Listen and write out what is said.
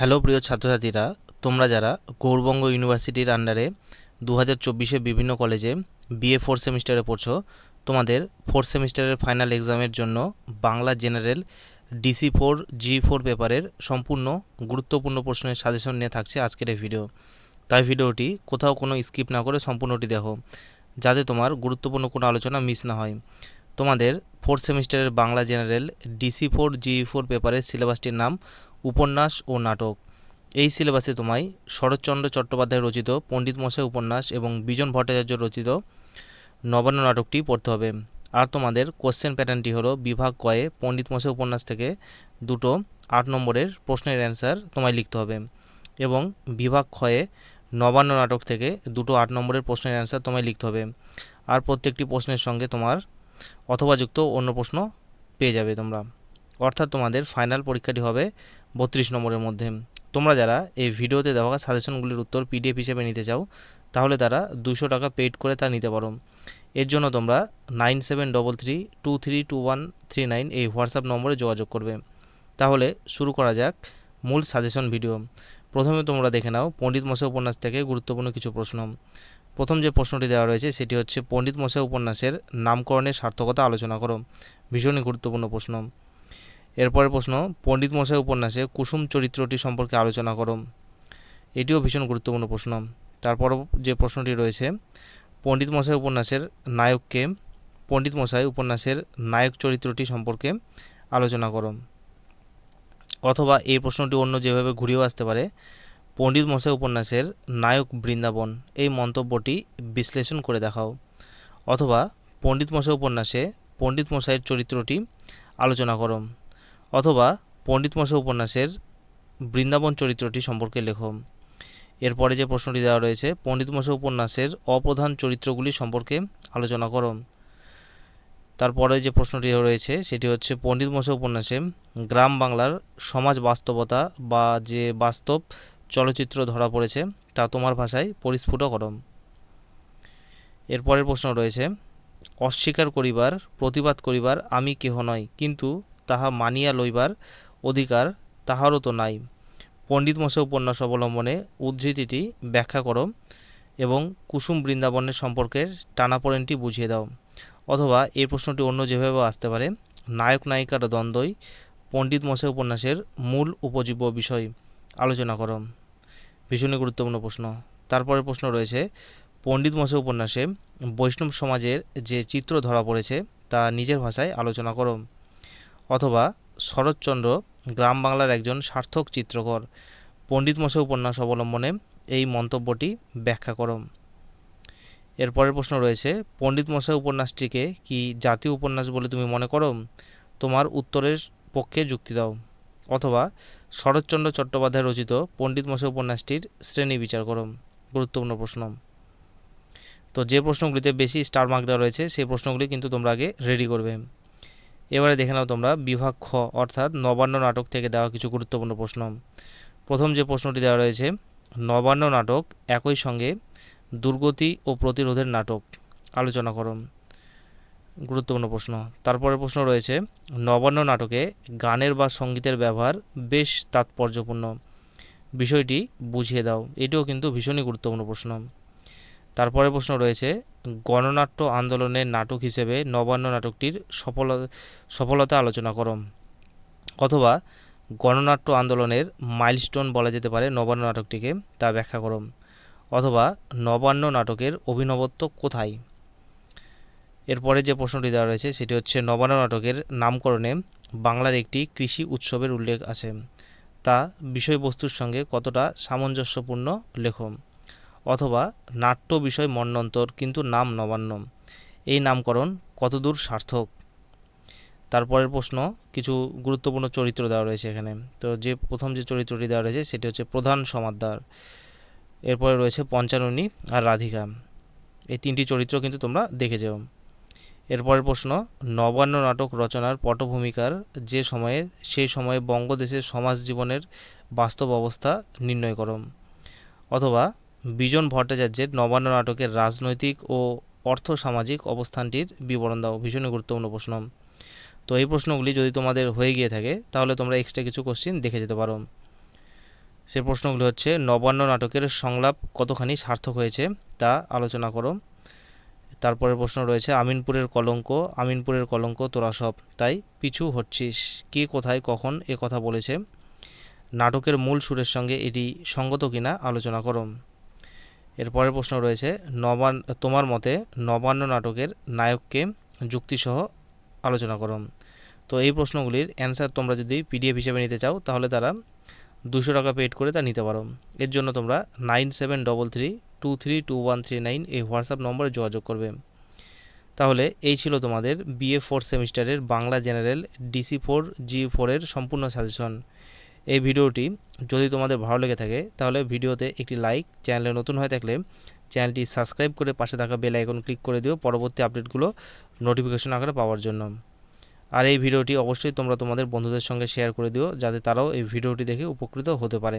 Hello প্রিয় ছাত্রছাত্রীরা, তোমরা যারা গৌরবঙ্গ ইউনিভার্সিটির আন্ডারে দু হাজার চব্বিশে বিভিন্ন কলেজে বিএ ফোর্থ সেমিস্টারে পড়ছো, তোমাদের ফোর্থ সেমিস্টারের ফাইনাল এক্সামের জন্য Bangla general DC four G four পেপারের সম্পূর্ণ গুরুত্বপূর্ণ প্রশ্নের সাজেশন নিয়ে থাকছে আজকের এই ভিডিও তাই ভিডিওটি কোথাও কোনো স্কিপ না করে সম্পূর্ণটি দেখো, যাতে তোমার গুরুত্বপূর্ণ কোনো আলোচনা মিস না হয়। তোমাদের ফোর্থ সেমিস্টারের Bangla general DC four G four পেপারের সিলেবাসটির নাম উপন্যাস ও নাটক। এই সিলেবাসে তোমায় শরৎচন্দ্র চট্টোপাধ্যায় রচিত, পণ্ডিত মশাই উপন্যাস এবং বিজন ভট্টাচার্য রচিত নবান্ন নাটকটি পড়তে হবে। আর তোমাদের কোশ্চেন প্যাটার্নটি হলো বিভাগ কয়ে পণ্ডিত মশাই উপন্যাস থেকে দুটো আট নম্বরের প্রশ্নের অ্যান্সার তোমায় লিখতে হবে এবং বিভাগ ক্ষয়ে নবান্ন নাটক থেকে দুটো আট নম্বরের প্রশ্নের অ্যান্সার তোমায় লিখতে হবে। আর প্রত্যেকটি প্রশ্নের সঙ্গে তোমার অথবা যুক্ত অন্য প্রশ্ন পেয়ে যাবে তোমরা। অর্থাৎ তোমাদের ফাইনাল পরীক্ষাটি হবে বত্রিশ নম্বরের মধ্যে। তোমরা যারা এই ভিডিওতে দেওয়া সাজেশনগুলির উত্তর পিডিএফ হিসেবে নিতে চাও, তাহলে তারা দুশো টাকা পেইড করে তা নিতে পারো। এর জন্য তোমরা nine seven double three two three two one three nine এই হোয়াটসঅ্যাপ নম্বরে যোগাযোগ করবে। তাহলে শুরু করা যাক মূল সাজেশন ভিডিও প্রথমে তোমরা দেখে নাও পণ্ডিত মশাই উপন্যাস থেকে গুরুত্বপূর্ণ কিছু প্রশ্ন। প্রথম যে প্রশ্নটি দেওয়া রয়েছে সেটি হচ্ছে, পণ্ডিত মশাই উপন্যাসের নামকরণের সার্থকতা আলোচনা করো। ভীষণই গুরুত্বপূর্ণ প্রশ্ন। এরপরের প্রশ্ন, পণ্ডিত মশাই উপন্যাসে কুসুম চরিত্রটি সম্পর্কে আলোচনা করো। এটিও ভীষণ গুরুত্বপূর্ণ প্রশ্ন। তারপর যে প্রশ্নটি রয়েছে, পণ্ডিত মশাই উপন্যাসের নায়ককে, পণ্ডিত মশাই উপন্যাসের নায়ক চরিত্রটি সম্পর্কে আলোচনা করো। অথবা এই প্রশ্নটি অন্য যেভাবে ঘুরিয়েও আসতে পারে, পণ্ডিত মশাই উপন্যাসের নায়ক বৃন্দাবন, এই মন্তব্যটি বিশ্লেষণ করে দেখাও। অথবা পণ্ডিত মশাই উপন্যাসে পণ্ডিত মশাইয়ের চরিত্রটি আলোচনা করো। অথবা পণ্ডিত মশাই উপন্যাসের বৃন্দাবন চরিত্রটি সম্পর্কে লেখো। এরপরে যে প্রশ্নটি দেওয়া রয়েছে, পণ্ডিত মশাই উপন্যাসের অপ্রধান চরিত্রগুলি সম্পর্কে আলোচনা করো। তারপরে যে প্রশ্নটি রয়েছে, সেটি হচ্ছে, পণ্ডিত মশাই উপন্যাসে গ্রাম বাংলার সমাজ বাস্তবতা বা যে বাস্তব চলচ্চিত্র ধরা পড়েছে, তা তোমার ভাষায় পরিস্ফুট করো। এরপরের প্রশ্ন রয়েছে, অস্বীকার করিবার, প্রতিবাদ করিবার আমি কেহ নয় কিন্তু তাহা মানিয়া লইবার অধিকার তাহারও তো নাই। পণ্ডিত মশাই উপন্যাস অবলম্বনে উদ্ধৃতিটি ব্যাখ্যা করো এবং কুসুম বৃন্দাবনের সম্পর্কের টানাপোড়েনটি বুঝিয়ে দাও। অথবা এই প্রশ্নটি অন্য যেভাবে আসতে পারে, নায়ক নায়িকার দ্বন্দ্বই পণ্ডিত মশাই উপন্যাসের মূল উপজীব্য বিষয়। আলোচনা করো। ভীষণই গুরুত্বপূর্ণ প্রশ্ন। তারপরে প্রশ্ন রয়েছে, পণ্ডিত মশাই উপন্যাসে বৈষ্ণব সমাজের যে চিত্র ধরা পড়েছে তা নিজের ভাষায় আলোচনা করো। অথবা শরৎচন্দ্র গ্রাম বাংলার একজন সার্থক চিত্রকর। পণ্ডিত মশাই উপন্যাস অবলম্বনে এই মন্তব্যটি ব্যাখ্যা করো এরপরের প্রশ্ন রয়েছে, পণ্ডিত মশাই উপন্যাসটিকে কি জাতীয় উপন্যাস বলে তুমি মনে করো? তোমার উত্তরের পক্ষে যুক্তি দাও। অথবা শরৎচন্দ্র চট্টোপাধ্যায় রচিত পণ্ডিত মশাই উপন্যাসটির শ্রেণি বিচার করো গুরুত্বপূর্ণ প্রশ্ন। তো যে প্রশ্নগুলিতে বেশি স্টার মার্ক দেওয়া রয়েছে, সেই প্রশ্নগুলি কিন্তু তোমরা আগে রেডি করবে। এবারে দেখে নাও তোমরা, বিভাগ খ, অর্থাৎ নবান্ন নাটক থেকে দেওয়া কিছু গুরুত্বপূর্ণ প্রশ্ন। প্রথম যে প্রশ্নটি দেওয়া রয়েছে, নবান্ন নাটক একই সঙ্গে দুর্গতি ও প্রতিরোধের নাটক। আলোচনা করো গুরুত্বপূর্ণ প্রশ্ন। তারপরে প্রশ্ন রয়েছে, নবান্ন নাটকে গানের বা সঙ্গীতের ব্যবহার বেশ তাৎপর্যপূর্ণ। বিষয়টি বুঝিয়ে দাও। এটিও কিন্তু ভীষণই গুরুত্বপূর্ণ প্রশ্ন। তারপরে প্রশ্ন রয়েছে গণনাট্য আন্দোলনের নাটক হিসেবে নবান্ন নাটকটির সফলতা সফলতা আলোচনা করো। অথবা গণনাট্য আন্দোলনের মাইলস্টোন বলা যেতে পারে নবান্ন নাটকটিকে তা ব্যাখ্যা করো। অথবা নবান্ন নাটকের অভিনবত্ব কোথায়? এরপরে যে প্রশ্নটি দেওয়া রয়েছে সেটি হচ্ছে নবান্ন নাটকের নামকরণে বাংলার একটি কৃষি উৎসবের উল্লেখ আছে। তা বিষয়বস্তুর সঙ্গে কতটা সামঞ্জস্যপূর্ণ লেখো? অথবা নাট্য বিষয় মন্বন্তর কিন্তু নাম নবান্ন এই নামকরণ কতদূর সার্থক? তারপরের প্রশ্ন, কিছু গুরুত্বপূর্ণ চরিত্র দেওয়া রয়েছে এখানে। তো যে প্রথম যে চরিত্রটি দেওয়া রয়েছে, সেটি হচ্ছে প্রধান সমাদদার। এরপরে রয়েছে পঞ্চাননী আর রাধিকা। এই তিনটি চরিত্র কিন্তু তোমরা দেখে যাও। এরপরের প্রশ্ন, নবান্ন নাটক রচনার পটভূমিকার যে সময়ে, সেই সময়ে বঙ্গদেশের সমাজ জীবনের বাস্তব অবস্থা নির্ণয় করম অথবা বিজন ভট্টাচার্যের নবান্ন নাটকের রাজনৈতিক ও অর্থ সামাজিক অবস্থানটির বিবরণ দাও। ভীষণই গুরুত্বপূর্ণ প্রশ্ন। তো এই প্রশ্নগুলি যদি তোমাদের হয়ে গিয়ে থাকে, তাহলে তোমরা এক্সট্রা কিছু কোশ্চিন দেখে যেতে পারো। সে প্রশ্নগুলি হচ্ছে, নবান্ন নাটকের সংলাপ কতখানি সার্থক হয়েছে তা আলোচনা করো। তারপরের প্রশ্ন রয়েছে, আমিনপুরের কলঙ্ক আমিনপুরের কলঙ্ক তোরা সব, তাই পিছু হচ্ছিস কে কোথায় কখন এ কথা বলেছে? নাটকের মূল সুরের সঙ্গে এটি সঙ্গত কিনা আলোচনা করো। এরপরের প্রশ্ন রয়েছে, নবান, তোমার মতে নবান্ন নাটকের নায়ককে যুক্তিসহ আলোচনা করো। তো এই প্রশ্নগুলির অ্যান্সার তোমরা যদি পিডিএফ হিসেবে নিতে চাও, তাহলে তারা দুশো টাকা পেড করে তা নিতে পারো। এর জন্য তোমরা nine seven double three two three two one three nine এই হোয়াটসঅ্যাপ নম্বরে যোগাযোগ করবে। তাহলে এই ছিল তোমাদের বিএ ফোর সেমিস্টারের Bangla general DC four G ফোরের সম্পূর্ণ সাজেশন এই ভিডিওটি যদি তোমাদের ভালো লেগে থাকে, তাহলে ভিডিওতে একটি লাইক, চ্যানেলে নতুন হয়ে থাকলে চ্যানেলটি সাবস্ক্রাইব করে পাশে থাকা বেল আইকন ক্লিক করে দিও পরবর্তী আপডেটগুলো নোটিফিকেশন আকারে পাওয়ার জন্য। আর এই ভিডিওটি অবশ্যই তোমরা তোমাদের বন্ধুদের সঙ্গে শেয়ার করে দিও, যাতে তারাও এই ভিডিওটি দেখে উপকৃত হতে পারে।